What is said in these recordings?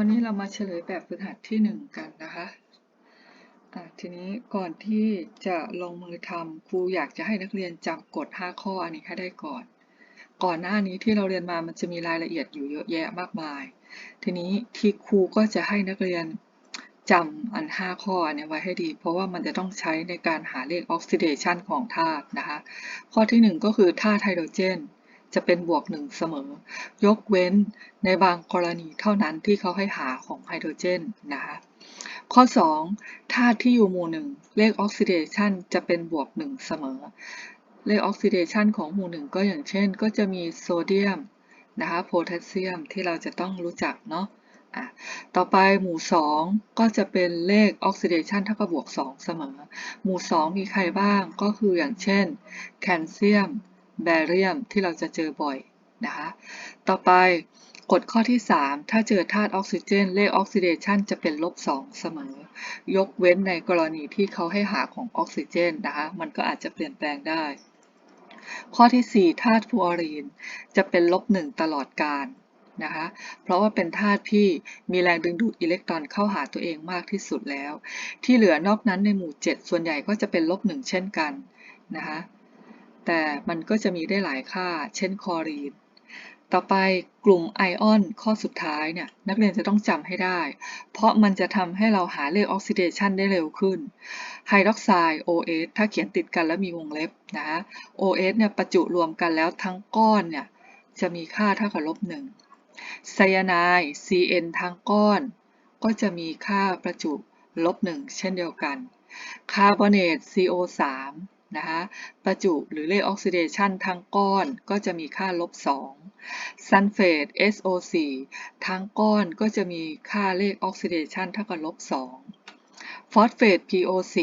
วันนี้เรามาเฉลยแบบฝึกหัดที่หนึ่งกันนะคะะทีนี้ก่อนที่จะลงมือทำครูอยากจะให้นักเรียนจำกฎ 5 ข้ออันนี้ให้ได้ก่อน ก่อนหน้านี้ที่เราเรียนมามันจะมีรายละเอียดอยู่เยอะแยะมากมาย ทีนี้ที่ครูก็จะให้นักเรียนจำอัน 5 ข้ออันนี้ไว้ให้ดี เพราะว่ามันจะต้องใช้ในการหาเลขออกซิเดชันของธาตุนะคะ ข้อที่ 1 ก็คือธาตุไฮโดรเจน จะเป็นบวกหนึ่งเสมอ ยกเว้นในบางกรณีเท่านั้นที่เขาให้หาของไฮโดรเจนนะคะข้อ 2 ธาตุที่อยู่หมู่หนึ่งเลขออกซิเดชันจะเป็นบวกหนึ่งเสมอ เลขออกซิเดชันของหมู่หนึ่งก็อย่างเช่น ก็จะมีโซเดียมนะคะโพแทสเซียมที่เราจะต้องรู้จักเนาะะต่อไปหมู่ 2 ก็จะเป็นเลขออกซิเดชันเท่ากับบวก 2 เสมอ หมู่ 2 มีใครบ้างก็คืออย่างเช่น แคลเซียม แบเรียมที่เราจะเจอบ่อยนะคะ ต่อไปกฎข้อที่ 3 ถ้าเจอธาตุออกซิเจน เลขออกซิเดชันจะเป็นลบ 2 เสมอ ยกเว้นในกรณีที่เขาให้หาของออกซิเจนนะคะ มันก็อาจจะเปลี่ยนแปลงได้ ข้อที่ 4 ธาตุฟลูออรีน จะเป็นลบ 1 ตลอดการนะคะ เพราะว่าเป็นธาตุที่มีแรงดึงดูดอิเล็กตรอนเข้าหาตัวเองมากที่สุดแล้ว ที่เหลือนอกนั้นในหมู่ 7 ส่วนใหญ่ก็จะเป็นลบ 1 เช่นกันนะคะ แต่มันก็จะมีได้หลายค่า เช่นคลอรีน ต่อไปกลุ่มไอออนข้อสุดท้ายเนี่ยนักเรียนจะต้องจำให้ได้ เพราะมันจะทำให้เราหาเลขออกซิเดชันได้เร็วขึ้นไฮดรอกไซด์ OH ถ้าเขียนติดกันแล้วมีวงเล็บนะ OH เนี่ยประจุรวมกันแล้วทั้งก้อนเนี่ยจะมีค่าเท่ากับลบหนึ่งไซยาไนด์ CN ทั้งก้อน ก็จะมีค่าประจุลบหนึ่งเช่นเดียวกัน คาร์บอเนต CO3 นะคะประจุหรือเลขออกซิเดชันทั้งก้อนก็จะมีค่าลบ2ซัลเฟต SO4 ทั้งก้อนก็จะมีค่าเลขออกซิเดชันเท่ากับลบ2ฟอสเฟต PO4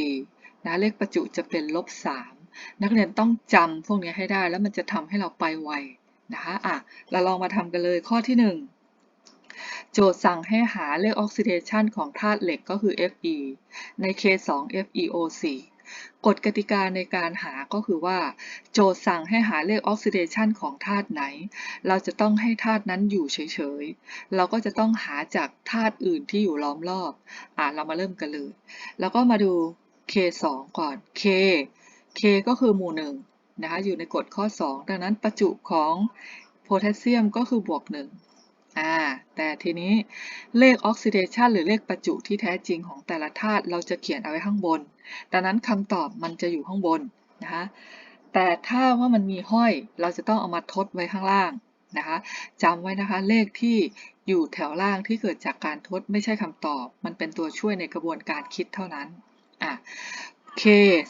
นะเลขประจุจะเป็นลบ3นักเรียนต้องจำพวกนี้ให้ได้แล้วมันจะทำให้เราไปไวนะคะอะเราลองมาทำกันเลยข้อที่ 1โจทย์สั่งให้หาเลขออกซิเดชันของธาตุเหล็กก็คือ Fe ในเค2 FeO4 กฎกติกาในการหาก็คือว่า โจทย์สั่งให้หาเลขออกซิเดชันของธาตุไหน เราจะต้องให้ธาตุนั้นอยู่เฉยๆ เราก็จะต้องหาจากธาตุอื่นที่อยู่ล้อมรอบ อ่าเรามาเริ่มกันเลย แล้วก็มาดู K2 ก่อน K K ก็คือหมู่หนึ่งนะคะอยู่ในกฎข้อ 2 ดังนั้นประจุของโพแทสเซียมก็คือบวก1 อ่าแต่ทีนี้เลขออกซิเดชันหรือเลขประจุที่แท้จริงของแต่ละธาตุเราจะเขียนเอาไว้ข้างบน ดังนั้นคำตอบมันจะอยู่ข้างบนนะคะแต่ถ้าว่ามันมีห้อยเราจะต้องเอามาทดไว้ข้างล่างนะคะจำไว้นะคะเลขที่อยู่แถวล่างที่เกิดจากการทดไม่ใช่คำตอบ มันเป็นตัวช่วยในกระบวนการคิดเท่านั้นอะ k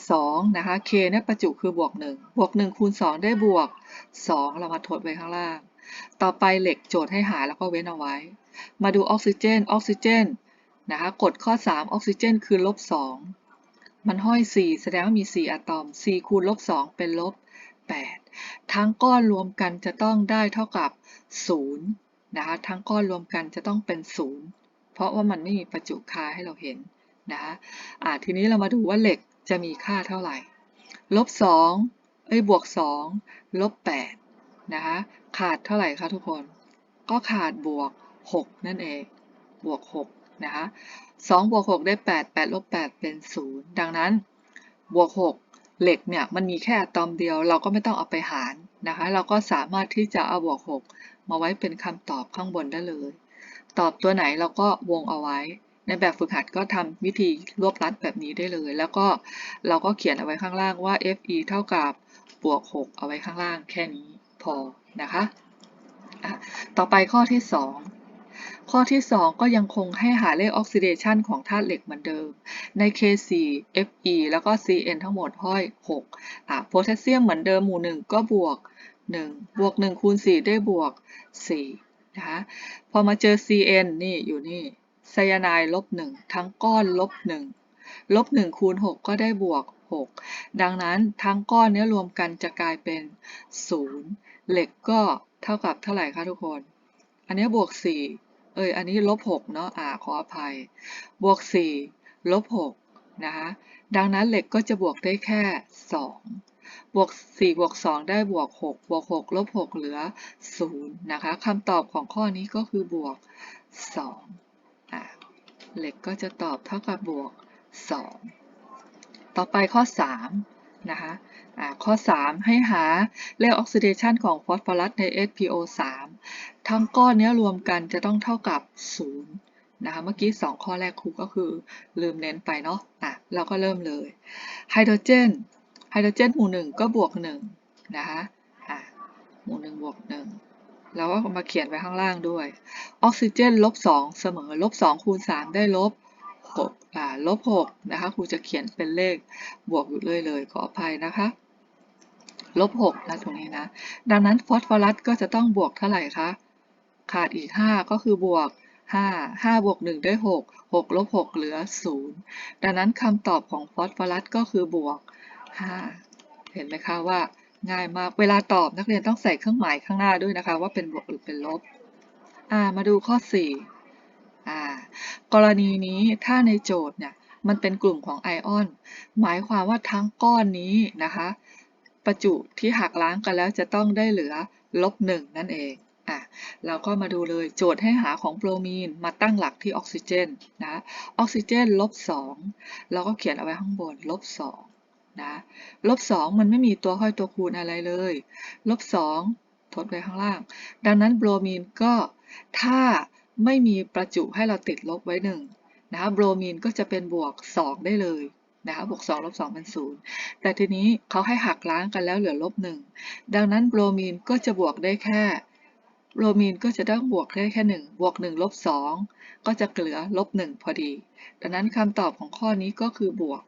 2นะคะ k เนี่ยประจุคือบวก 1 บวก 1 คูณ 2 ได้บวก 2 เรามาทดไว้ข้างล่าง ต่อไปเหล็กโจทย์ให้หาแล้วก็เว้นเอาไว้ มาดูออกซิเจน ออกซิเจนนะคะกฎข้อ 3 ออกซิเจน คือลบ2มันห้อย 4 แสดงว่ามี 4 อะตอม 4 คูณลบ2เป็นลบ 8 ทั้งก้อนรวมกันจะต้องได้เท่ากับ 0 นะคะ ทั้งก้อนรวมกันจะต้องเป็น 0 เพราะว่ามันไม่มีประจุคาให้เราเห็นนะคะอ่าทีนี้เรามาดูว่าเหล็กจะมีค่าเท่าไหร่ ลบ2เอ้ย บวก 2 ลบ 8 นะคะขาดเท่าไหร่คะทุกคน ก็ขาดบวก 6 นั่นเอง บวก 6 นะคะ2บวก 6 ได้ 8 8ลบ8เป็น 0 ดังนั้น บวก 6 เหล็กเนี่ยมันมีแค่อะตอมเดียวเราก็ไม่ต้องเอาไปหารนะคะ เราก็สามารถที่จะเอาบวก 6 มาไว้เป็นคำตอบข้างบนได้เลย ตอบตัวไหนเราก็วงเอาไว้ ในแบบฝึกหัดก็ทำวิธีรวบรัดแบบนี้ได้เลย แล้วก็เราก็เขียนเอาไว้ข้างล่างว่า fe เท่ากับบวก 6 เอาไว้ข้างล่างแค่นี้ พอนะคะต่อไปข้อที่ 2 ข้อที่ 2 ก็ยังคงให้หาเลขออกซิเดชันของธาตุเหล็กเหมือนเดิม ใน K4 Fe แล้วก็ Cn ทั้งหมดห้อย6อะโพแทสเซียมเหมือนเดิมหมู่ 1 ก็บวก 1 บวก 1 คูณ 4 ได้บวก 4 นะคะ พอมาเจอ Cn นี่อยู่นี่ไซยาไนด์ลบ 1 ทั้งก้อนลบ 1 ลบ 1 คูณ 6 ก็ได้บวก 6 ดังนั้นทั้งก้อนนี้รวมกันจะกลายเป็น 0 เหล็กก็เท่ากับเท่าไหร่คะทุกคน อันนี้บวก 4 เอ้ย อันนี้ลบ6เนาะ อ่า ขออภัย บวก 4 ลบ6นะคะ ดังนั้นเหล็กก็จะบวกได้แค่ 2 บวก 4 บวก 2 ได้บวก 6 บวก 6 ลบ 6 เหลือ 0 นะคะคำตอบของข้อนี้ก็คือบวก2เหล็กก็จะตอบเท่ากับบวก 2 ต่อไปข้อ 3 นะคะข้อ 3 ให้หาเลขออกซิเดชันของฟอสฟอรัสใน SPO3 ทั้งก้อนเนี้ยรวมกันจะต้องเท่ากับ 0 นะคะ เมื่อกี้ 2 ข้อแรกครูก็คือลืมเน้นไปเนาะอะเราก็เริ่มเลยไฮโดรเจนไฮโดรเจนหมู่ 1 ก็บวก 1 นะคะอะหมู่ 1 บวก 1 แล้วก็มาเขียนไว้ข้างล่างด้วย ออกซิเจนลบ 2 เสมอลบ 2 คูณ 3 ได้ลบ ลบ6นะคะครูจะเขียนเป็นเลขบวกอยู่เลยเลยขออภัยนะคะลบ6นะตรงนี้นะ ดังนั้นฟอสฟอรัสก็จะต้องบวกเท่าไหร่คะขาดอีก 5 ก็คือบวก 5 5บวก1ได้ 6 6ลบ6เหลือ 0 ดังนั้นคำตอบของฟอสฟอรัสก็คือบวก 5 เห็นไหมคะว่าง่ายมาก เวลาตอบนักเรียนต้องใส่เครื่องหมายข้างหน้าด้วยนะคะ ว่าเป็นบวกหรือเป็นลบ มาดูข้อ4อ่ กรณีนี้ถ้าในโจทย์เนี่ยมันเป็นกลุ่มของไอออน หมายความว่าทั้งก้อนนี้นะคะ ประจุที่หักล้างกันแล้วจะต้องได้เหลือลบหนึ่งนั่นเองอะเราก็มาดูเลยโจทย์ให้หาของโบรมีนมาตั้งหลักที่ออกซิเจนนะออกซิเจนลบสองเราก็เขียนเอาไว้ข้างบนลบสองนะลบสองมันไม่มีตัวห้อยตัวคูณอะไรเลยลบสองทดไว้ข้างล่าง ดังนั้นโบรมีนก็ถ้า ไม่มีประจุให้เราติดลบไว้หนึ่งนะคะโบรมีนก็จะเป็นบวก 2 ได้เลยนะคะบวก2ลบ2เป็น0แต่ทีนี้เขาให้หักล้างกันแล้วเหลือลบ1ดังนั้นโบรมีนก็จะบวกได้แค่โบรมีนก็จะต้องบวกได้แค่ 1 บวก 1 ลบ 2 ก็จะเหลือลบ 1 พอดี ดังนั้นคำตอบของข้อนี้ก็คือบวก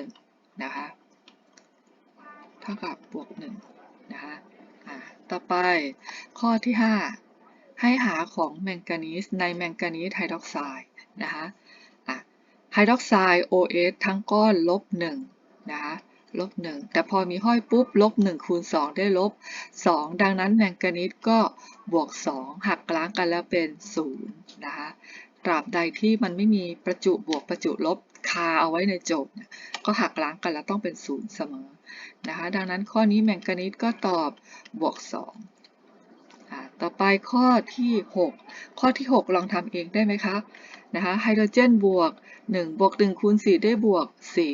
1 นะคะ เท่ากับบวก 1 นะคะ อ่า ต่อไปข้อที่ 5 ให้หาของแมงกานีสในแมงกานีสไฮดรอกไซด์นะคะอะไฮดรอกไซด์ OH ทั้งก้อนลบ1นะคะลบ1แต่พอมีห้อยปุ๊บลบ1คูณ2 ได้ลบ 2 ดังนั้นแมงกานีสก็บวก 2 หักล้างกันแล้วเป็น 0 นะคะตราบใดที่มันไม่มีประจุบวกประจุลบคาเอาไว้ในโจทย์ก็หักล้างกันแล้วต้องเป็น 0 เสมอนะคะดังนั้นข้อนี้แมงกานีสก็ตอบบวก 2 ต่อไปข้อที่ 6 ข้อที่ 6 ลองทำเองได้ไหมคะนะคะไฮโดรเจนบวก 1 บวก 1 คูณ 4 ได้บวก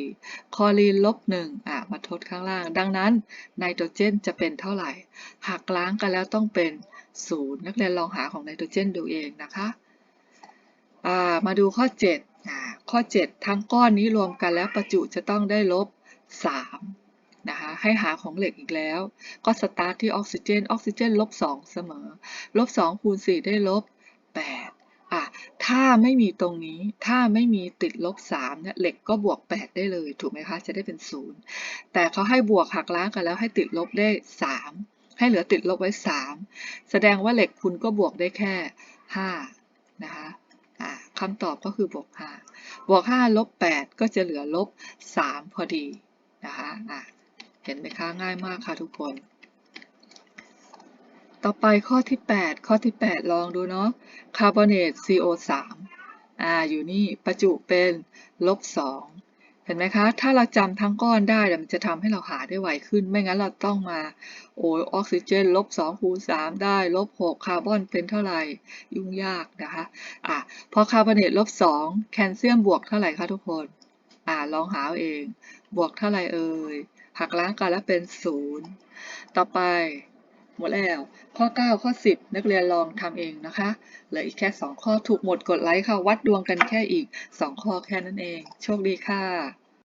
4 คลอรีนลบ 1 อะ มาทดข้างล่าง ดังนั้นไนโตรเจนจะเป็นเท่าไหร่หักล้างกันแล้วต้องเป็น 0 นักเรียนลองหาของไนโตรเจนดูเองนะคะ อ่า มาดูข้อ 7 อ่า ข้อ 7 ทั้งก้อนนี้รวมกันแล้วประจุจะต้องได้ลบ 3 นะคะให้หาของเหล็กอีกแล้ว ก็สตาร์ทที่ออกซิเจนออกซิเจนลบ2เสมอลบ2คูณ4ได้ลบ8อะถ้าไม่มีตรงนี้ถ้าไม่มีติดลบ3เนี่ยเหล็กก็บวก 8 ได้เลยถูกไหมคะจะได้เป็น 0 แต่เขาให้บวกหักล้างกันแล้วให้ติดลบได้ 3 ให้เหลือติดลบไว้ 3 แสดงว่าเหล็กคุณก็บวกได้แค่ 5 นะคะอะคำตอบก็คือบวก 5 บวก 5 ลบ 8 ก็จะเหลือลบ 3 พอดีนะคะอะ ห็นไหมคะง่ายมากค่ะทุกคน ต่อไปข้อที่ 8 ข้อที่ 8 ลองดูเนาะคาร์บอเนต CO3 อ่าอยู่นี่ประจุเป็นลบ2เห็นไหมคะ ถ้าเราจำทั้งก้อนได้มันจะทำให้เราหาได้ไวขึ้น ไม่งั้นเราต้องมาโอ้ยออกซิเจนลบ2คูณ3ได้ลบ6คาร์บอนเป็นเท่าไหร่ ยุ่งยากนะคะอะพอคาร์บอเนตลบ2แคลเซียมบวกเท่าไหร่คะทุกคนอ่าลองหาเอาเองบวกเท่าไหร่เอ่ย หักล้างกันแล้วเป็น 0 ต่อไปหมดแล้ว ข้อ 9 ข้อ 10 นักเรียนลองทำเองนะคะเหลืออีกแค่ 2 ข้อถูกหมดกดไลค์ค่ะ วัดดวงกันแค่อีก 2 ข้อแค่นั้นเอง โชคดีค่ะ